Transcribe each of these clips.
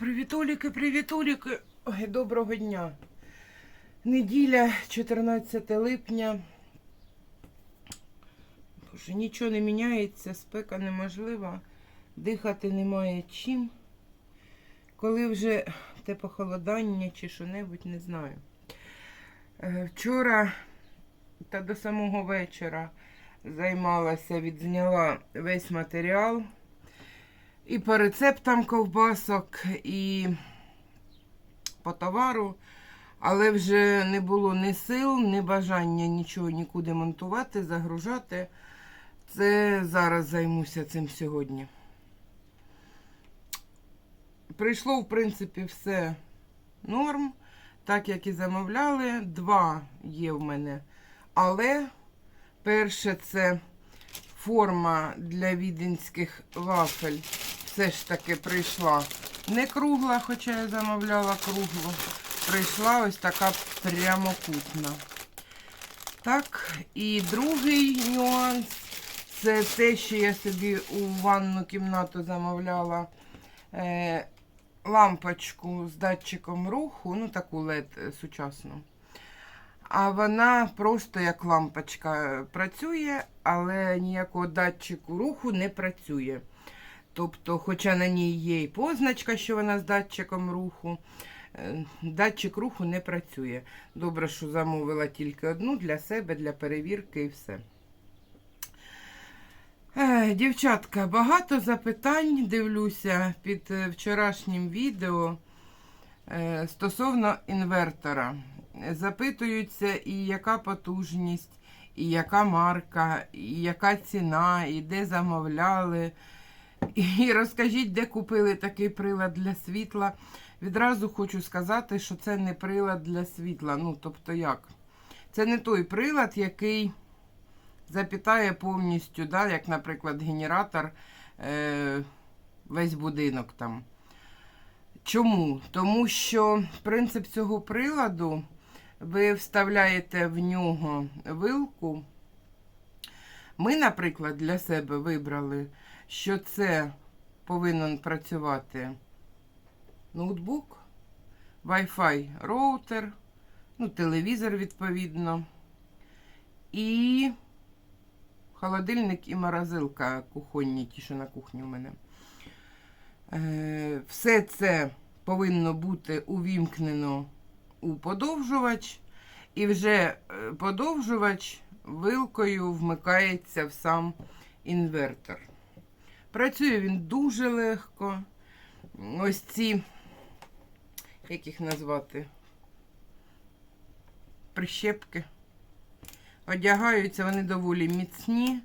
Привітуліки, привітуліки. Ой, доброго дня. Неділя, 14 липня. Боже, нічого не міняється, спека неможлива, дихати немає чим. Коли вже те похолодання чи що-небудь, не знаю. Е, Вчора та до самого вечора займалася, відзняла весь матеріал. І по рецептам ковбасок, і по товару, але вже не було ні сил, ні бажання нічого нікуди монтувати, загружати. Це зараз займуся цим сьогодні. Прийшло, в принципі, все норм, так як і замовляли. Два є в мене. Але перше це форма для віденських вафель все ж таки прийшла не кругла, хоча я замовляла круглу. Прийшла ось така прямокутна. Так, і другий нюанс це те, що я собі у ванну кімнату замовляла е, лампочку з датчиком руху, ну таку LED сучасну. А вона просто як лампочка працює, але ніякого датчику руху не працює. Тобто, хоча на ній є і позначка, що вона з датчиком руху, е, датчик руху не працює. Добре, що замовила тільки одну для себе, для перевірки і все. Е, Дівчатка, багато запитань дивлюся під е, вчорашнім відео стосовно інвертора. Запитуються, і яка потужність, і яка марка, і яка ціна, і де замовляли. І розкажіть, де купили такий прилад для світла. Відразу хочу сказати, що це не прилад для світла. Ну, тобто як? Це не той прилад, який запітає повністю, да, як, наприклад, генератор е, весь будинок там. Чому? Тому що принцип цього приладу ви вставляєте в нього вилку. Ми, наприклад, для себе вибрали, що це повинен працювати ноутбук, Wi-Fi роутер, ну, телевізор, відповідно, і холодильник і морозилка кухонні, ті, що на кухні у мене. Е, Все це повинно бути увімкнено у подовжувач, і вже е, подовжувач вилкою вмикається в сам інвертор. Працює він дуже легко. Ось ці, як їх назвати, прищепки. Одягаються, вони доволі міцні,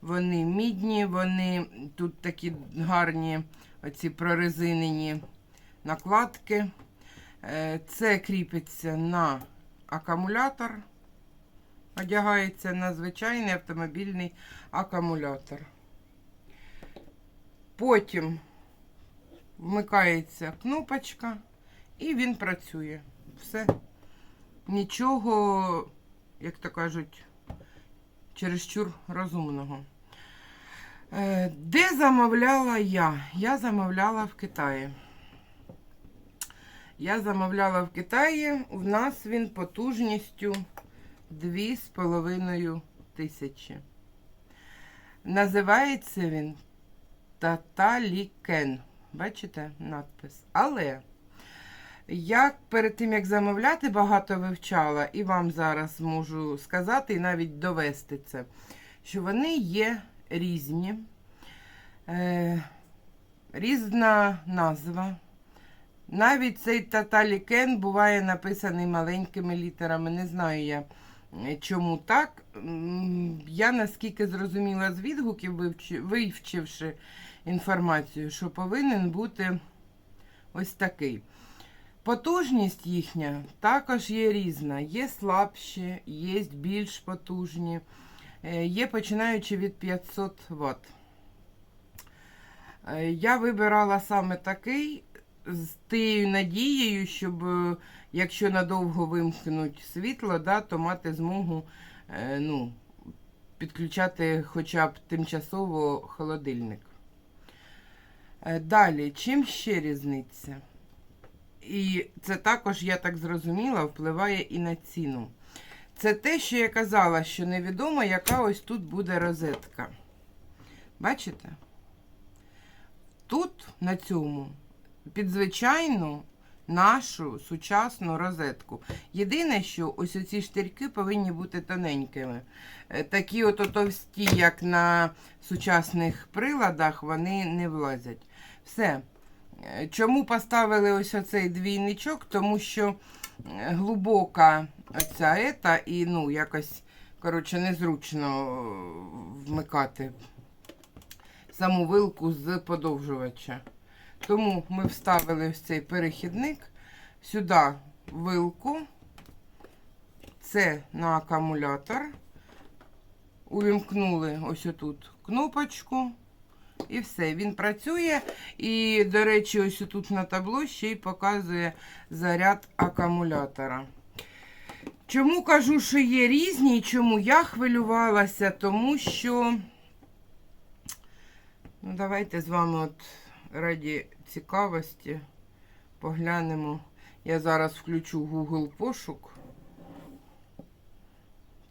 вони мідні, вони тут такі гарні оці прорезинені накладки. Е, Це кріпиться на акумулятор. Одягається на звичайний автомобільний акумулятор. Потім вмикається кнопочка і він працює. Все. Нічого, як то кажуть, чересчур розумного. Е, Де замовляла я? Я замовляла в Китаї. Я замовляла в Китаї. У нас він потужністю 2,5 тисячі. Називається він Таталікен. Бачите надпис? Але я перед тим, як замовляти, багато вивчала, і вам зараз можу сказати, і навіть довести це, що вони є різні, е, різна назва. Навіть цей таталікен буває написаний маленькими літерами. Не знаю я, е, чому так. Я наскільки зрозуміла з відгуків, вивчи- вивчивши інформацію, що повинен бути ось такий. Потужність їхня також є різна. Є слабші, є більш потужні, е, є починаючи від 500 Вт. Е, Я вибирала саме такий з тією надією, щоб е, якщо надовго вимкнуть світло, да, то мати змогу ну, підключати хоча б тимчасово холодильник. Е, Далі, чим ще різниця? І це також, я так зрозуміла, впливає і на ціну. Це те, що я казала, що невідомо, яка ось тут буде розетка. Бачите? Тут, на цьому, під звичайну нашу сучасну розетку. Єдине, що ось оці штирки повинні бути тоненькими. Е, Такі от товсті, як на сучасних приладах, вони не влазять. Все. Е, Чому поставили ось оцей двійничок? Тому що е, глибока оця ета і ну, якось, коротше, незручно вмикати саму вилку з подовжувача. Тому ми вставили ось цей перехідник сюди вилку. Це на акумулятор. Увімкнули ось отут кнопочку. І все, він працює. І, до речі, ось тут на табло ще й показує заряд акумулятора. Чому кажу, що є різні, і чому я хвилювалася? Тому що. Ну, давайте з вами от раді цікавості поглянемо. Я зараз включу Google пошук.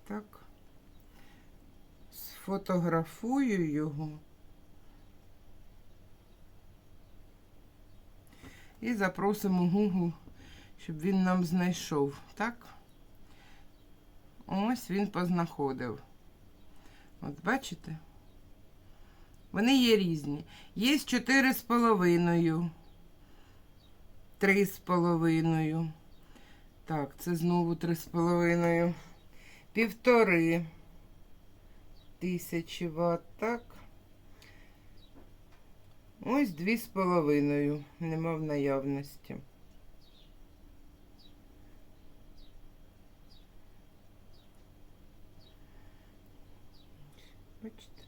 Так. Сфотографую його. І запросимо Google, щоб він нам знайшов. Так? Ось він познаходив. От бачите? Вони є різні. Є 4,5, 3,5. Так, це знову 3,5. Півтори тисячі ватт, так. Ось 2,5. Нема в наявності. Бачите?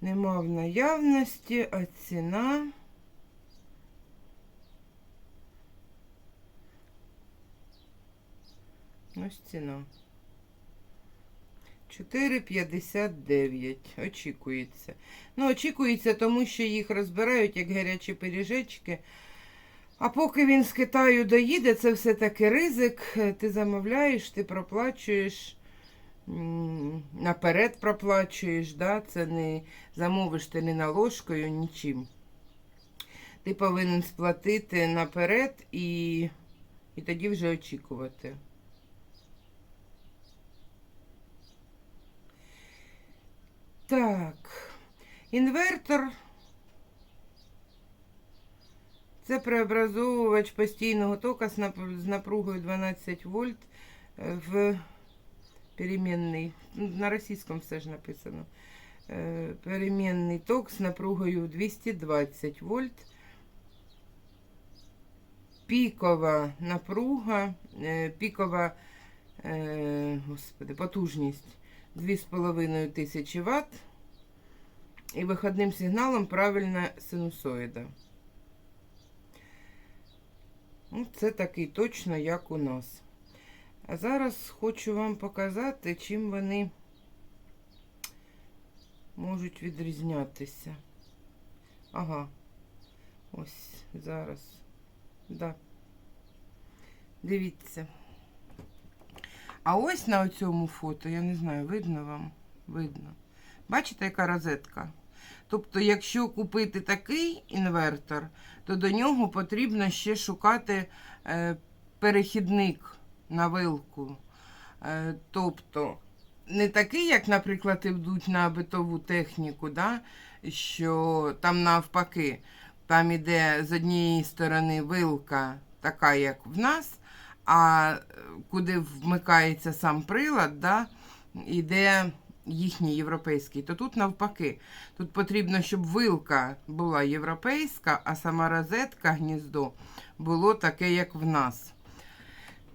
Нема в наявності, а ціна. Ось ціна. 4,59. Очікується. Ну, очікується, тому що їх розбирають як гарячі пиріжечки. А поки він з Китаю доїде, це все-таки ризик. Ти замовляєш, ти проплачуєш. Наперед проплачуєш, да? це не замовиш ти не наложкою, нічим. Ти повинен сплатити наперед і, і тоді вже очікувати. Так, інвертор. Це преобразовувач постійного тока з напругою 12 вольт е, в перемінний. Ну, На російському все ж написано. Е, Перемінний ток з напругою 220 вольт. Пікова напруга, е, пікова е, господи, потужність 2,5 тисячі Вт. І виходним сигналом правильна синусоїда. Ну, Це такий точно, як у нас. А зараз хочу вам показати, чим вони можуть відрізнятися. Ага. Ось зараз. Да. Дивіться. А ось на цьому фото, я не знаю, видно вам? Видно. Бачите, яка розетка? Тобто, якщо купити такий інвертор, то до нього потрібно ще шукати е, перехідник на вилку. Е, тобто, не такий, як, наприклад, йдуть на битову техніку, да? що там навпаки, там іде з однієї сторони вилка, така, як в нас, а куди вмикається сам прилад, да? іде їхній європейський, то тут навпаки. Тут потрібно, щоб вилка була європейська, а сама розетка, гніздо було таке, як в нас.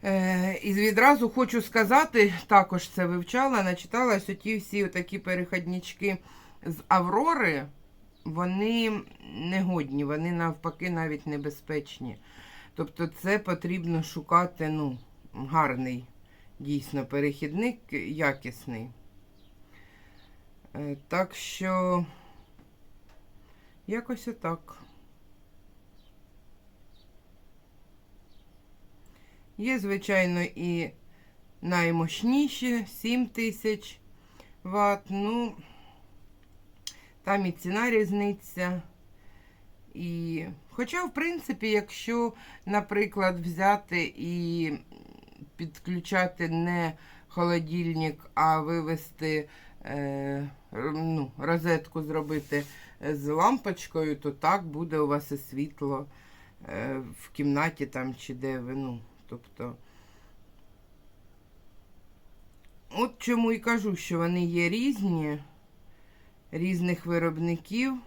Е, і відразу хочу сказати, також це вивчала, начиталась оті всі такі переходнички з Аврори, вони негодні, вони навпаки навіть небезпечні. Тобто це потрібно шукати ну, гарний дійсно перехідник, якісний. Е, Так що Якось отак. Є, звичайно, і наймощніші 7000 Вт. Ну, там і ціна різниця. І... Хоча, в принципі, якщо, наприклад, взяти і підключати не холодильник, а вивести е, ну, розетку зробити з лампочкою, то так буде у вас і світло е, в кімнаті там чи де ви. Ну, тобто. От чому і кажу, що вони є різні, різних виробників.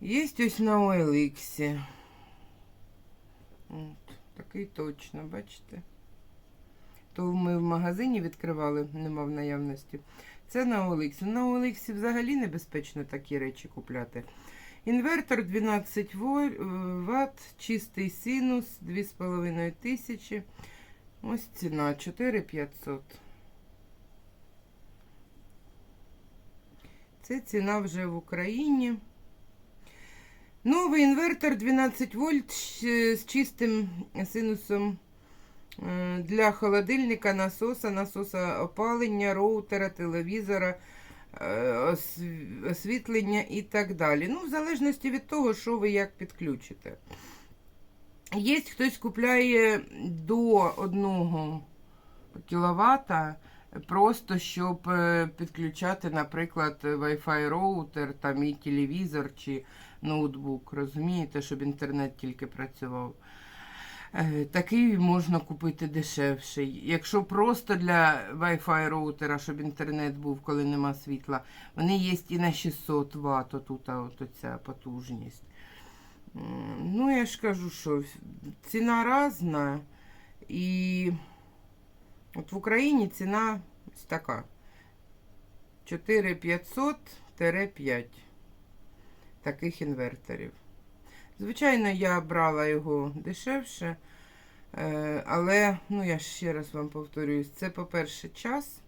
Є ось на OLX. От, такий точно, бачите? То ми в магазині відкривали, нема в наявності. Це на OLX. На OLX взагалі небезпечно такі речі купляти. Інвертор 12 воль- е, Вт, чистий синус, 2,5 тисячі. Ось ціна 4500. Це ціна вже в Україні. Новий інвертор 12 вольт з чистим синусом е, для холодильника, насоса, насоса опалення, роутера, телевізора, освітлення і так далі. Ну, в залежності від того, що ви як підключите. Є хтось купляє до 1 кВт, просто щоб е, підключати, наприклад, Wi-Fi роутер, там і телевізор чи ноутбук. Розумієте, щоб інтернет тільки працював. Е, Такий можна купити дешевший. Якщо просто для Wi-Fi роутера, щоб інтернет був, коли нема світла, вони є і на 600 Вт, отут от оця потужність. Ну, я ж кажу, що ціна різна. І от в Україні ціна ось така. 4500-5 таких інверторів. Звичайно, я брала його дешевше, е, але, ну, я ще раз вам повторююсь, це, по-перше, час.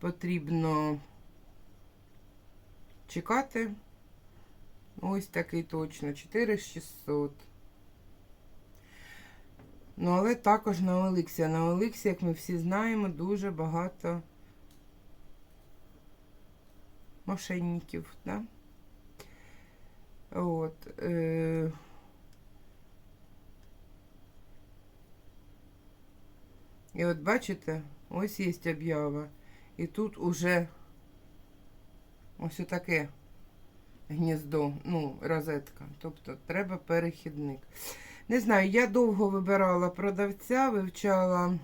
Потрібно чекати. Ось такий точно, 4600. Ну, але також на Олексі. На Олексі, як ми всі знаємо, дуже багато мошенників, да? От. Е... І от бачите, ось є об'ява. І тут уже ось таке гніздо, ну, розетка. Тобто треба перехідник. Не знаю, я довго вибирала продавця, вивчала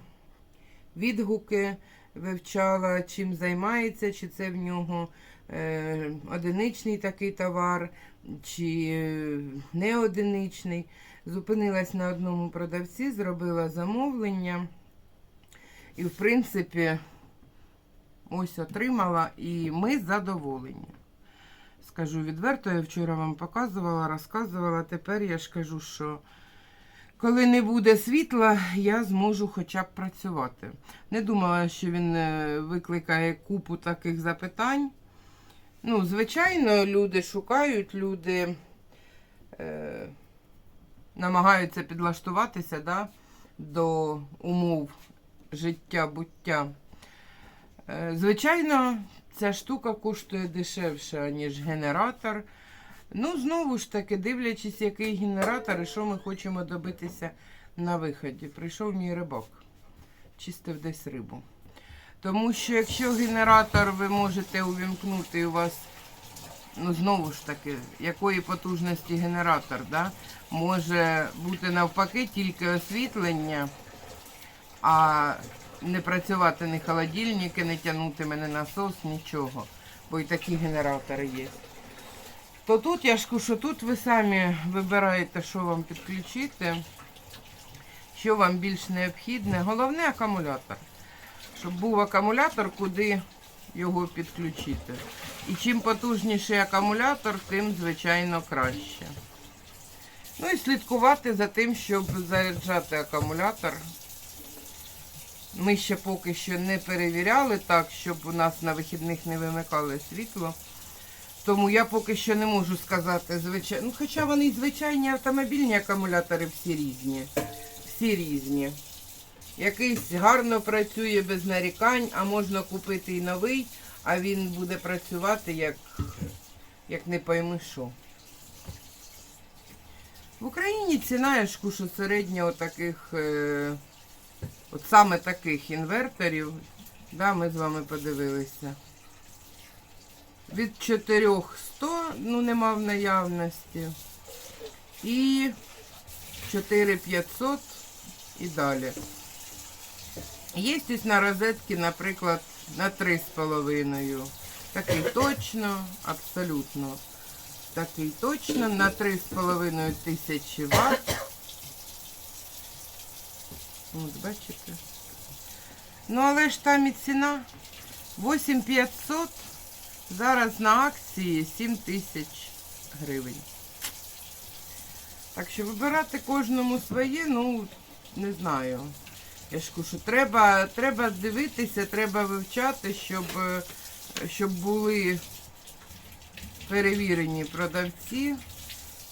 відгуки, вивчала, чим займається, чи це в нього е, одиничний такий товар, чи е, не одиничний. Зупинилась на одному продавці, зробила замовлення. І, в принципі, ось отримала, і ми задоволені. Скажу відверто, я вчора вам показувала, розказувала. Тепер я ж кажу, що коли не буде світла, я зможу хоча б працювати. Не думала, що він е, викликає купу таких запитань. Ну, звичайно, люди шукають, люди е, намагаються підлаштуватися да, до умов життя, буття. Е, Звичайно, ця штука коштує дешевше, ніж генератор. Ну, знову ж таки, дивлячись, який генератор і що ми хочемо добитися на виході. Прийшов мій рибак, чистив десь рибу. Тому що якщо генератор ви можете увімкнути, у вас, ну знову ж таки, якої потужності генератор, да? може бути навпаки тільки освітлення, а не працювати ні холодильники, не тягнути мене насос, нічого. Бо і такі генератори є. То тут я ж кажу, тут ви самі вибираєте, що вам підключити, що вам більш необхідне. Головне акумулятор. Щоб був акумулятор, куди його підключити. І чим потужніший акумулятор, тим, звичайно, краще. Ну і слідкувати за тим, щоб заряджати акумулятор. Ми ще поки що не перевіряли так, щоб у нас на вихідних не вимикали світло. Тому я поки що не можу сказати звичайно. Ну, хоча вони звичайні автомобільні акумулятори всі різні. Всі різні. Якийсь гарно працює без нарікань, а можна купити і новий, а він буде працювати як, як не пойми що. В Україні ціна, я ж кушу середнього таких, е, от саме таких інверторів, да, ми з вами подивилися. Від 400, ну нема в наявності. І 4500 і далі. Є ось на розетки, наприклад, на 3,5. Такий точно, абсолютно. Такий точно на 3,5 тисячі Вт. От, бачите. Ну, але ж там і ціна 8500. Зараз на акції 7 тисяч гривень. Так що вибирати кожному своє, ну, не знаю. Я ж кажу, треба, треба дивитися, треба вивчати, щоб, е, щоб були перевірені продавці.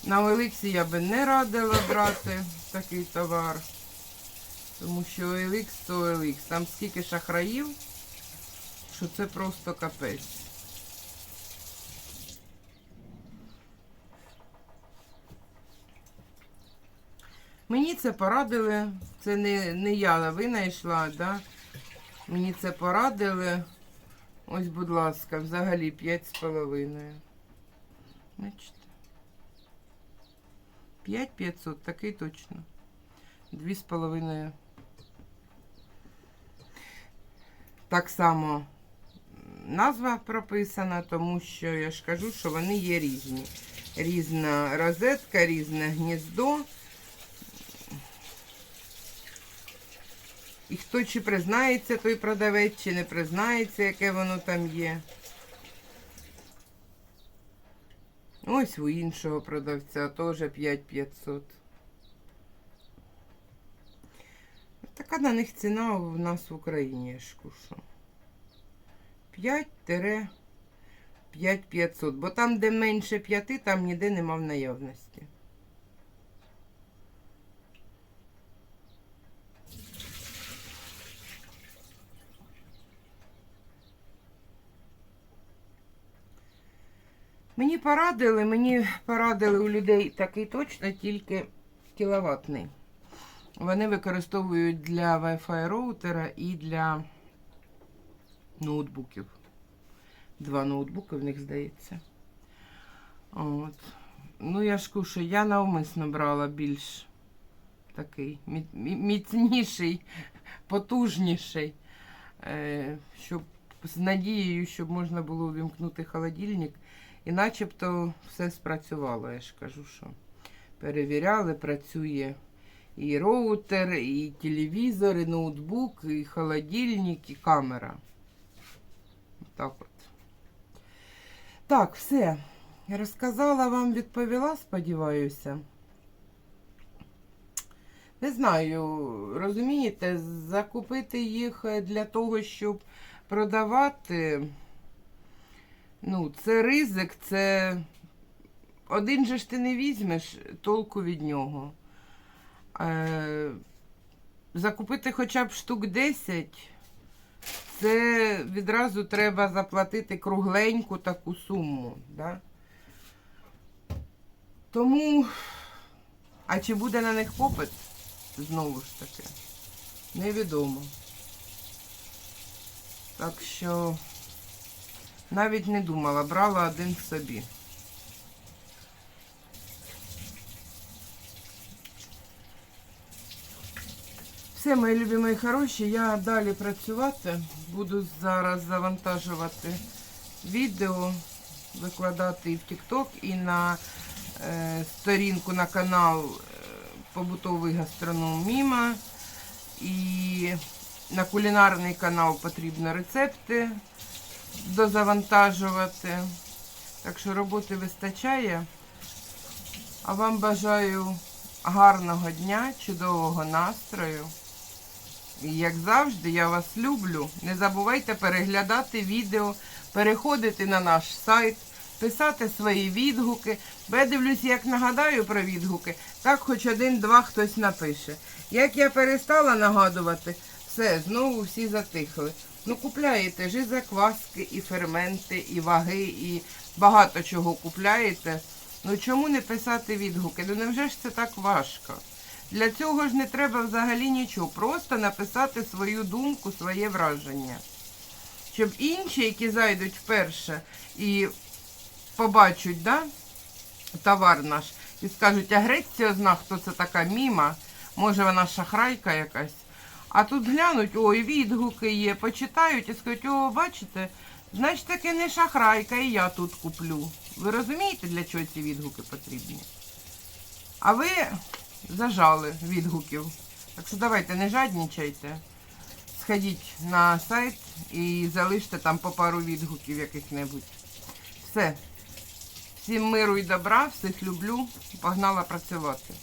На Олексі я би не радила брати такий товар. Тому що OLX то OLX. Там стільки шахраїв, що це просто капець. Мені це порадили. Це не, не я винайшла, да? Мені це порадили. Ось, будь ласка, взагалі 5,5. Бачите? 5500, такий точно. 2,5. Так само назва прописана, тому що я ж кажу, що вони є різні. Різна розетка, різне гніздо. І хто чи признається той продавець, чи не признається, яке воно там є. Ось у іншого продавця теж 5500. Така на них ціна в нас в Україні, я ж кушу. 5-5500. Бо там, де менше 5, там ніде нема в наявності. Мені порадили, мені порадили у людей такий точно, тільки кіловатний. Вони використовують для Wi-Fi роутера і для ноутбуків. Два ноутбуки в них здається. От. Ну, я ж кушу, я навмисно брала більш такий мі- мі- міцніший, потужніший, е, щоб з надією, щоб можна було увімкнути холодильник. І начебто все спрацювало, я ж кажу, що перевіряли, працює і роутер, і телевізор, і ноутбук, і холодильник, і камера. Так от. Так, все. Розказала вам, відповіла, сподіваюся. Не знаю, розумієте, закупити їх для того, щоб продавати. Ну, це ризик, це один же ж ти не візьмеш толку від нього. Е, закупити хоча б штук 10, це відразу треба заплатити кругленьку таку суму. Да? Тому, а чи буде на них попит? Знову ж таки, невідомо. Так що навіть не думала, брала один собі. Все, мої любі, мої хороші, я далі працювати. Буду зараз завантажувати відео, викладати і в TikTok, і на е, сторінку на канал е, Побутовий гастроном Міма. І на кулінарний канал потрібно рецепти дозавантажувати. Так що роботи вистачає. А вам бажаю гарного дня, чудового настрою. І як завжди, я вас люблю. Не забувайте переглядати відео, переходити на наш сайт, писати свої відгуки. Бо я дивлюся, як нагадаю про відгуки, так хоч один-два хтось напише. Як я перестала нагадувати, все, знову всі затихли. Ну, купляєте ж і закваски, і ферменти, і ваги, і багато чого купляєте. Ну чому не писати відгуки? Ну невже ж це так важко? Для цього ж не треба взагалі нічого. Просто написати свою думку, своє враження. Щоб інші, які зайдуть вперше і побачать, да, товар наш, і скажуть, а Греція зна, хто це така міма, може вона шахрайка якась. А тут глянуть, ой, відгуки є, почитають і скажуть, о, бачите, значить таки не шахрайка, і я тут куплю. Ви розумієте, для чого ці відгуки потрібні? А ви зажали відгуків. Так що давайте не жаднічайте. Сходіть на сайт і залиште там по пару відгуків яких-небудь. Все. Всім миру і добра, всіх люблю. Погнала працювати.